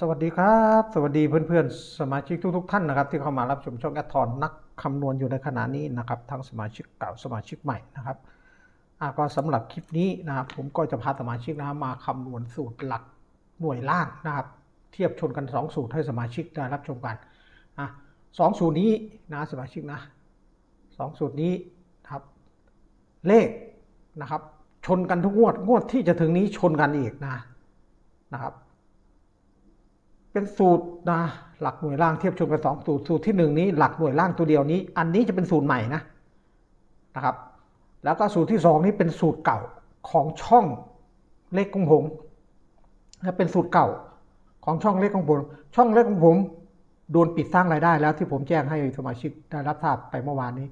สวัสดีครับ สวัสดีเพื่อนๆ สมาชิกทุกๆท่านนะครับ ที่เข้ามารับชมช่องแอดทอนนักคำนวณอยู่ในขณะนี้นะครับทั้งสมาชิกเก่าสมาชิกใหม่นะครับก็สำหรับคลิปนี้นะครับผมก็จะพาสมาชิกนะมาคำนวณสูตรหลักหน่วยล่างนะครับ เทียบชนกัน 2 สูตรให้สมาชิกได้รับชมกันอะสองสูตรนี้นะสมาชิกนะสองสูตรนี้นะครับ เลขนะครับ ชนกันทุกงวดงวดที่จะถึงนี้ชนกันอีกนะนะครับ เป็นสูตรนะหลักหน่วยล่างเทียบชนกันสองสูตรสูตรที่หนึ่งนี้หลักหน่วยล่างตัวเดียวนี้ อันนี้จะเป็นสูตรใหม่นะนะครับ แล้วก็สูตรที่สองนี้เป็นสูตรเก่าของช่องเลขของผมและเป็นสูตรเก่าของช่องเลขของผม ช่องเลขของผมโดนปิดสร้างรายได้แล้วที่ผมแจ้งให้สมาชิกได้รับทราบไปเมื่อวานนี้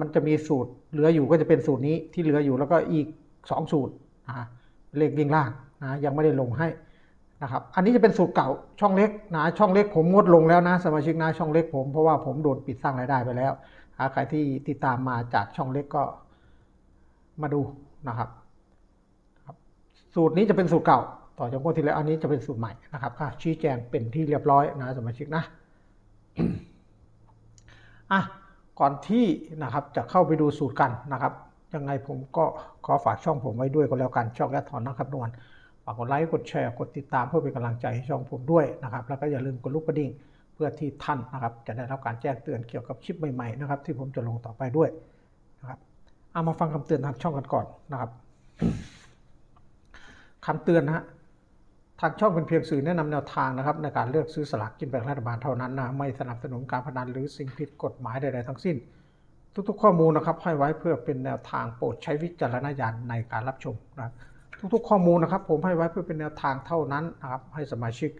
มันจะมีสูตรเหลืออยู่ก็จะเป็นสูตรนี้ที่เหลืออยู่แล้วก็อีกสองสูตรเลขวิ่งล่างนะยังไม่ได้ลงให้ นะครับอันนี้จะเป็นสูตรเก่าช่องเล็กนะช่องเล็กผมงดลงแล้วนะสมาชิกนะช่องเล็กผมเพราะว่าผมโดนปิดสร้างรายได้ไปแล้วอ่าใครที่ติดตามมาจากช่องเล็กก็มาดูนะครับ สูตรนี้จะเป็นสูตรเก่า ต่อจากงวดที่แล้วอันนี้จะเป็นสูตรใหม่นะครับอะชี้แจงเป็นที่เรียบร้อยนะสมาชิกนะอะก่อนที่นะครับจะเข้าไปดูสูตรกันนะครับยังไงผมก็ขอฝากช่องผมไว้ด้วยก็แล้วกันช่องแอดทอนนะครับนวล ฝากกดไลค์กดแชร์กดติดตามเพื่อเป็นกำลังใจให้ช่องผมด้วยนะครับแล้วก็อย่าลืมกดลูกกระดิ่งเพื่อที่ท่านนะครับจะได้รับการแจ้งเตือนเกี่ยวกับคลิปใหม่ๆนะครับที่ผมจะลงต่อไปด้วยนะครับเอามาฟังคำเตือนทางช่องกันก่อนนะครับคำเตือนนะฮะทางช่องเป็นเพียงสื่อแนะนำแนวทางนะครับในการเลือกซื้อสลากกินแบ่งรัฐบาลเท่านั้นนะไม่สนับสนุนการพนันหรือสิ่งผิดกฎหมายใดๆทั้งสิ้น ทุกๆ ข้อมูลนะครับให้ไว้เพื่อเป็นแนวทางโปรดใช้วิจารณญาณในการรับชมนะครับ ทุกๆ ข้อมูลนะครับ ผมให้ไว้เพื่อเป็นแนวทางเท่านั้นนะครับให้สมาชิก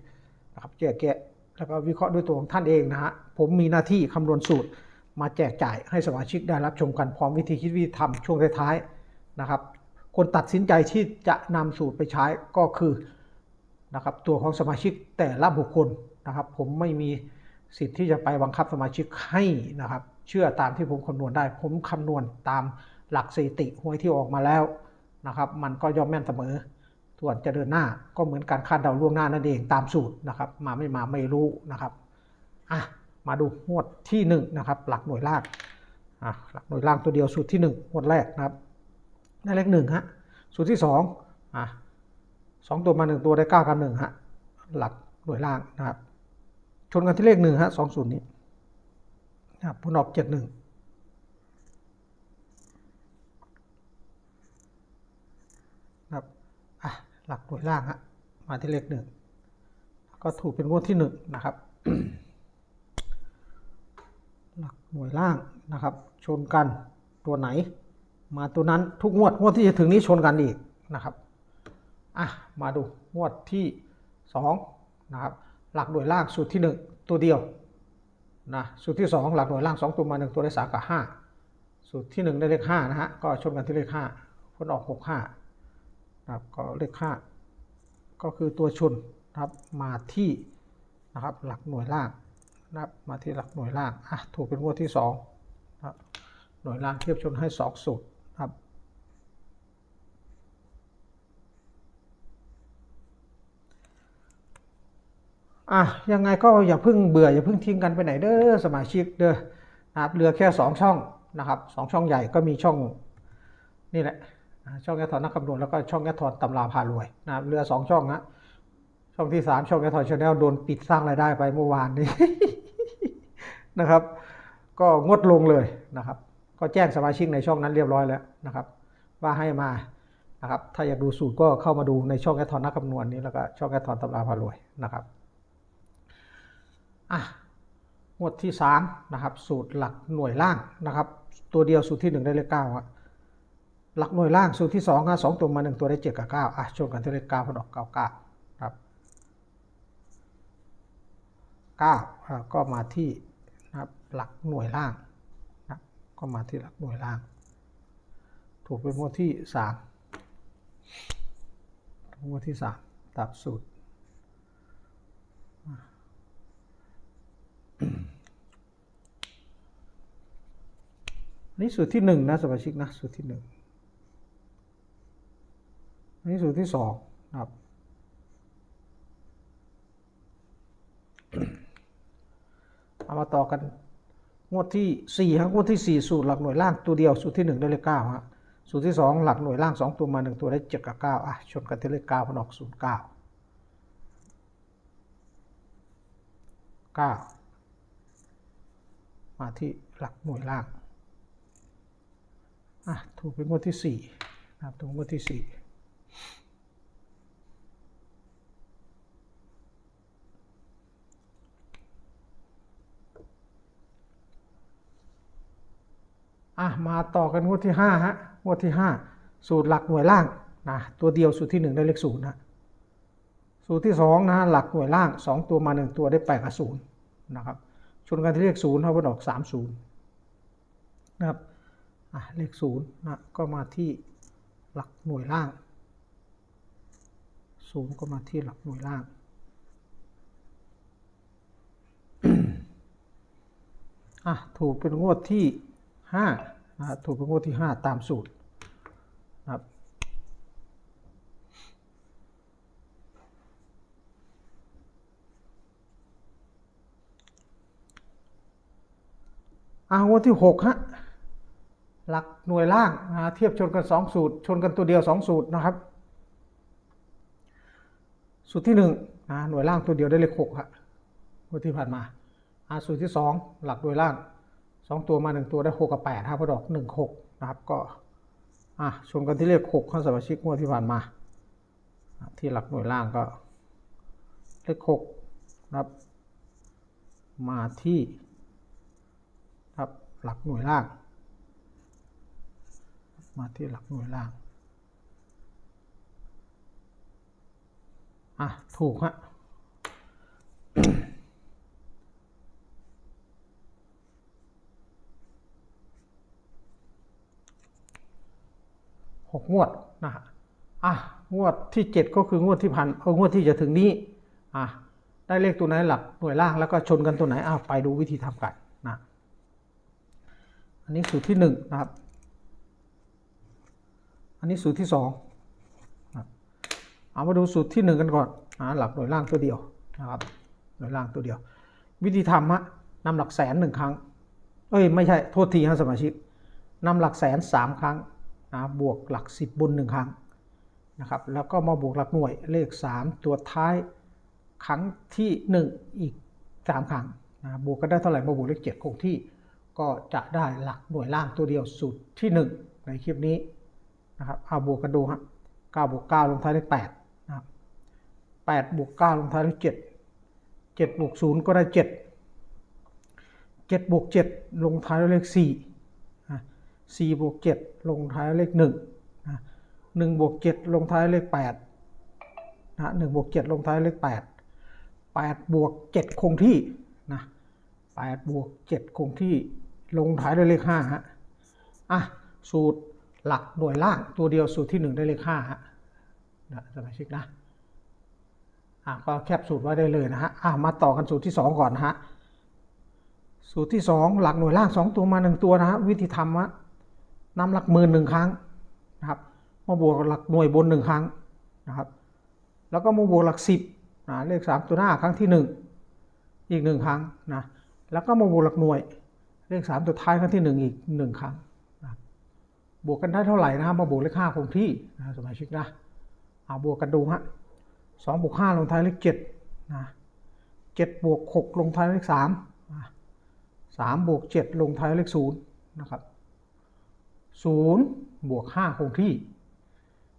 นะครับแยกแยะแล้วก็วิเคราะห์ด้วยตัวของท่านเองนะฮะผมมีหน้าที่คำนวณสูตร มาแจกจ่ายให้สมาชิกได้รับชมกันพร้อมวิธีคิดวิธีทำช่วงท้ายๆนะครับ คนตัดสินใจที่จะนำสูตรไปใช้ก็คือนะครับตัวของสมาชิกแต่ละบุคคลนะครับ ผมไม่มีสิทธิ์ที่จะไปบังคับสมาชิกให้นะครับ เชื่อตามที่ผมคำนวณได้ ผมคำนวณตามหลักสถิติหวยที่ออกมาแล้ว นะครับ มันก็ย่อมแม่นเสมอ ส่วนจะเดินหน้าก็เหมือนการคาดเดาล่วงหน้านั่นเองตามสูตรนะครับ มาไม่มาไม่รู้นะครับอะมาดูงวดที่1นงนะครับ หลักหน่วยล่างอะหลักหน่วยล่างตัวเดียวสูตรที่1งวดแรกนะครับ ได้เลขหนึ่งฮะสูตรที่2อะสองตัวมาหนึ่งตัวได้เก้ากับหนึ่งฮะหลักหน่วยล่างนะครับ ชนกันที่เลขหนึ่งฮะสองสูตรนี้นะครับผลออกเจ็ดหนึ่ง ครับอะ หลักหน่วยล่างฮะมาที่เลขหนึ่งก็ถูกเป็นงวดที่หนึ่งนะครับ หลักหน่วยล่างนะครับ ชนกันตัวไหน มาตัวนั้นทุกงวดงวดที่จะถึงนี้ชนกันอีกนะครับอะมาดูงวดที่สองนะครับหลักหน่วยล่างสูตรที่หนึ่งตัวเดียวนะสูตรที่สองหลักหน่วยล่างสองตัวมาหนึ่งตัวได้สามกับห้าสูตรที่หนึ่งได้เลขห้านะฮะก็ชนกันที่เลขห้าผลออกหกห้า นะครับก็เลขห้าก็คือตัวชนนะครับมาที่นะครับหลักหน่วยล่างนะครับมาที่หลักหน่วยล่างอะถูกเป็นงวดที่สองนะครับหน่วยล่างเทียบชนให้สองสูตรนะครับอะยังไงก็อย่าเพิ่งเบื่ออย่าเพิ่งทิ้งกันไปไหนเด้อสมาชิกเด้อนะครับเหลือแค่สองช่องนะครับสองช่องใหญ่ก็มีช่องนี่แหละ ช่องแอททอนนักคำนวณแล้วก็ช่องแอททอนตำราพารวยนะครับเรือสองช่องนะช่องที่สามช่องแอททอนชาแนลโดนปิดสร้างรายได้ไปเมื่อวานนี้นะครับ ก็งดลงเลยนะครับ ก็แจ้งสมาชิกในช่องนั้นเรียบร้อยแล้วนะครับ ว่าให้มานะครับถ้าอยากดูสูตรก็เข้ามาดูในช่องแอททอนนักคำนวณนี้แล้วก็ช่องแอททอนตำราพารวยนะครับอะงวดที่สามนะครับสูตรหลักหน่วยล่างนะครับ ตัวเดียวสูตรที่หนึ่งได้เลขเก้าอะ หลักหน่วยล่างสูตรที่สองนะสองตัวมาหนึ่งตัวได้เจ็ดกับเก้าอะชนกันที่เลขเก้าพอดอกเก้าเก้าครับเก้าอะก็มาที่นะครับหลักหน่วยล่างนะก็มาที่หลักหน่วยล่าง ถูกเป็นงวดที่สามวดที่สามตัดสูตรนี่สูตรที่หนึ่งนะสมาชิกนะสูตรที่หนึ่ง อันนี้สูตรที่สองครับ เอามาต่อกันงวดที่สี่ครับงวดที่สี่สูตรหลักหน่วยล่างตัวเดียวสูตรที่หนึ่งได้เลขเก้าฮะสูตรที่สองหลักหน่วยล่างสองตัวมาหนึ่งตัวได้เจ็ดกับเก้าอะชนกันที่เลขเก้าพนออกศูนย์เก้าเก้ามาที่หลักหน่วยล่างอะถูกเป็นงวดที่สี่นะครับถูกงวดที่สี่ อะมาต่อกันงวดที่ห้าฮะงวดที่ห้าสูตรหลักหน่วยล่างนะตัวเดียวสูตรที่หนึ่งได้เลขศูนย์นะสูตรที่สองนะหลักหน่วยล่างสองตัวมาหนึ่งตัวได้แปดกับศูนย์นะครับชนกันที่เลขศูนย์เขาเป็นออกสามศูนย์นะครับอะเลขศูนย์นะก็มาที่หลักหน่วยล่างศูนย์ก็มาที่หลักหน่วยล่างอะถูกเป็นงวดที่ ห้าถูกเป็นงวดที่ห้าตามสูตรครับอางวดที่หกฮะหลักหน่วยล่างเทียบชนกันสองสูตร ชนกันตัวเดียวสองสูตรนะครับ สูตรที่หนึ่งหน่วยล่างตัวเดียวได้เลขหกฮะงวดที่ผ่านมาอ่าสูตรที่สองหลักหน่วยล่าง สองตัวมาหนึ่งตัวได้หกกับแปดครับพอดอกหนึ่งหกนะครับก็อะชนกันที่เลขหกข้าสมาชิกงวดที่ผ่านมา ที่หลักหน่วยล่างก็ เลขหกนะครับ มาที่ครับหลักหน่วยล่าง มาที่หลักหน่วยล่างอะถูกฮะ หกงวดนะฮะอะงวดที่เจ็ดก็คืองวดที่ผ่านเอองวดที่จะถึงนี้อะได้เลขตัวไหนหลักหน่วยล่างแล้วก็ชนกันตัวไหนอ้าไปดูวิธีทำกันนะอันนี้สูตรที่หนึ่งนะครับ อันนี้สูตรที่สองนะเอามาดูสูตรที่หนึ่งกันก่อนหาหลักหน่วยล่างตัวเดียวนะครับหน่วยล่างตัวเดียว วิธีทำฮะนำหลักแสนหนึ่งครั้ง เอ้ยไม่ใช่โทษทีฮะสมาชิกนำหลักแสนสามครั้ง นะบวกหลักสิบบนหนึ่งครั้งนะครับ แล้วก็มาบวกหลักหน่วยเลขสามตัวท้ายครั้งที่หนึ่งอีกสามครั้งนะบวกกันได้เท่าไหร่มาบวกเลขเจ็ดคงที่ ก็จะได้หลักหน่วยล่างตัวเดียวสูตรที่ 1 ในคลิปนี้นะครับเอาบวกกันดูฮะ9บวก9ลงท้ายด้วย8นะครับ8บวก9ลงท้ายด้วย7 7บวก0ก็ได้7 7บวก7ลงท้ายด้วยเลข4นะ 4บวก7ลงท้ายเลข1นะ1บวก7ลงท้ายเลข8นะ1บวก7ลงท้ายเลข 8 8 บวก 7 คงที่นะ8บวก 7 คงที่ลงท้ายด้วยเลข5ฮะอะสูตรหลักหน่วยล่างตัวเดียวสูตรที่ 1 ได้เลข5ฮะนะสมาชิกนะอะก็แคปสูตรไว้ได้เลยนะฮะอะมาต่อกันสูตรที่ 2 ก่อนนะฮะสูตรที่ 2 หลักหน่วยล่าง 2 ตัวมา 1 ตัวนะฮะวิธีทำฮะ นำหลักหมื่นหนึ่งครั้งนะครับมาบวกหลักหน่วยบนหนึ่งครั้งนะครับ แล้วก็มาบวกหลักสิบนะเลข3ตัวหน้าครั้งที่1อีกหนึ่งครั้งนะแล้วก็มาบวกหลักหน่วย เลขสามตัวท้ายครั้งที่หนึ่งอีกหนึ่งครั้งนะบวกกันได้เท่าไหร่นะครับมาบวกเลขห้าคงที่นะสมาชิกนะเอาบวกกันดูฮะสองบวกห้าลงท้ายเลขเจ็ดนะเจ็ดบวกหกลงท้ายเลขสามสามบวกเจ็ดลงท้ายเลขศูนย์นะครับ ศูนย์บวกห้าคงที่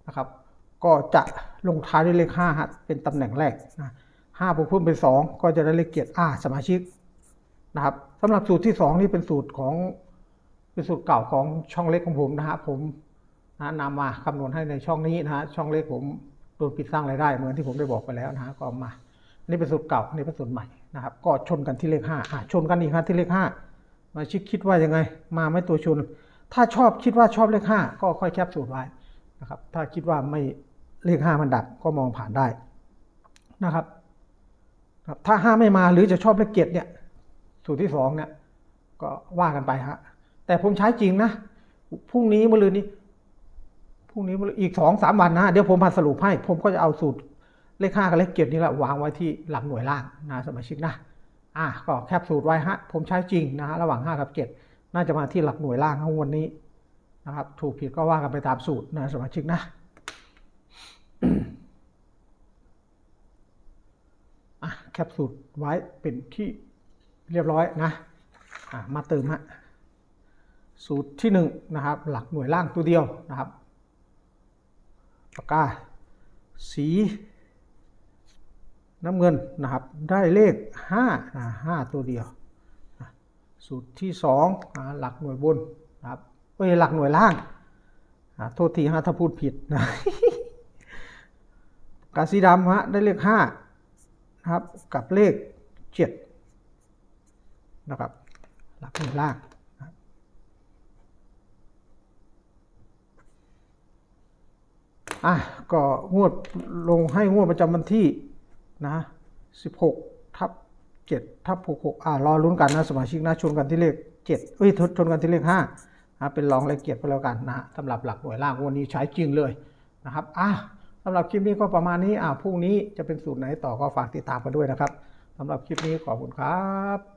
นะครับ ก็จะลงท้ายด้วยเลขห้าฮะเป็นตำแหน่งแรกนะห้าบวกเพิ่มเป็นสองก็จะได้เลขเจ็ดอ่าสมาชิกนะครับสำหรับสูตรที่ 2 นี่เป็นสูตรของเป็นสูตรเก่าของช่องเล็กของผมนะฮะผมนะนำมาคำนวณให้ในช่องนี้นะฮะช่องเล็กผมโดนปิดสร้างรายได้ เหมือนที่ผมได้บอกไปแล้วนะฮะก็มานี่เป็นสูตรเก่านี่เป็นสูตรใหม่นะครับก็ชนกันที่เลขห้าอะชนกันอีกครับที่เลขห้ามาชิดคิดว่ายังไง มาไม่ตัวชน ถ้าชอบคิดว่าชอบเลขห้าก็ค่อยแคปสูตรไว้นะครับ ถ้าคิดว่าไม่เลขห้ามันดับก็มองผ่านได้นะครับถ้าห้าไม่มาหรือจะชอบเลขเจ็ดเนี่ยสูตรที่สองเนี่ยก็ว่ากันไปฮะแต่ผมใช้จริงนะพรุ่งนี้มะรืนนี้พรุ่งนี้อีกสองสามวันนะเดี๋ยวผมมาสรุปให้ ผมก็จะเอาสูตรเลขห้ากับเลขเจ็ดนี่แหละวางไว้ที่หลักหน่วยล่างนะสมาชิกนะอะก็แคปสูตรไว้ฮะผมใช้จริงนะฮะระหว่างห้ากับเจ็ด น่าจะมาที่หลักหน่วยล่างของวันนี้นะครับ ถูกผิดก็ว่ากันไปตามสูตรนะสมาชิกนะอะแคปสูตรไว้เป็นที่เรียบร้อยนะอะมาเติมฮะสูตรที่หนึ่งนะครับ หลักหน่วยล่างตัวเดียวนะครับปากกาสีน้ำเงินนะครับ ได้เลข5นะ5ตัวเดียว สูตรที่2นะหลักหน่วยบนนะครับเอ้ยหลักหน่วยล่างอะโทษทีฮะถ้าพูดผิดนะกาสีดำฮะได้เลข5นะครับกับเลข7นะครับหลักหน่วยล่างอะก็งวดลงให้งวดประจำวันที่นะ16 7ทับ66อ่ารอลุ้นกันนะสมาชิกนะชนกันที่เลข7เอ้ยชนกันที่เลข5นะเป็นรองละเกียรติไปแล้วกันนะฮะสำหรับหลักหน่วยล่างวันนี้ใช้จริงเลยนะครับอะสำหรับคลิปนี้ก็ประมาณนี้อะพรุ่งนี้จะเป็นสูตรไหนต่อก็ฝากติดตามกันด้วยนะครับสำหรับคลิปนี้ขอบคุณครับ